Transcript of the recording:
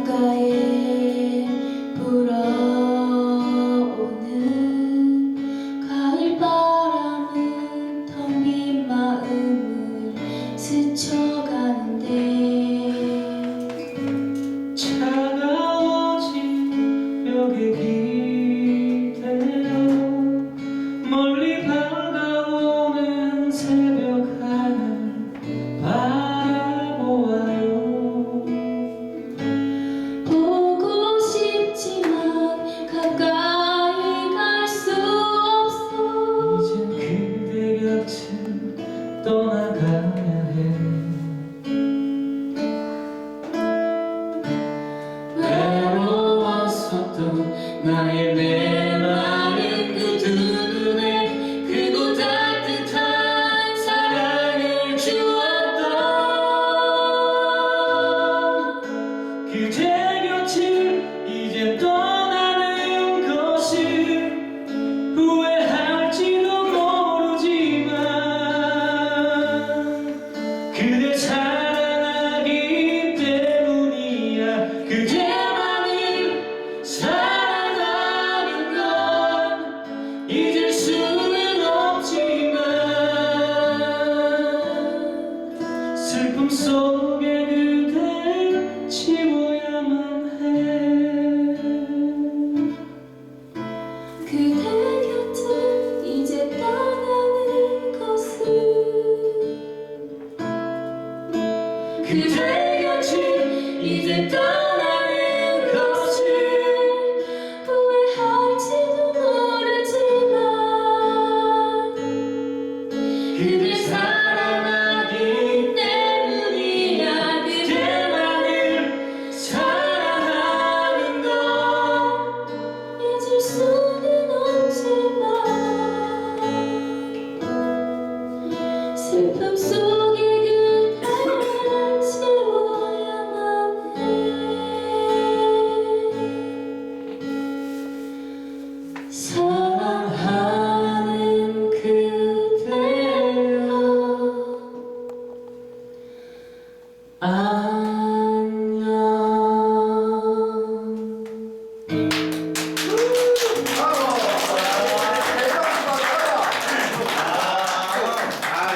창가에 불어오는 가을바람은 텅 빈 마음을 스쳐가는데 차가워진 벽의 길 my God. 그대가 주 이제 떠나는 것은 그대 곁을 이제 떠나는 것은 So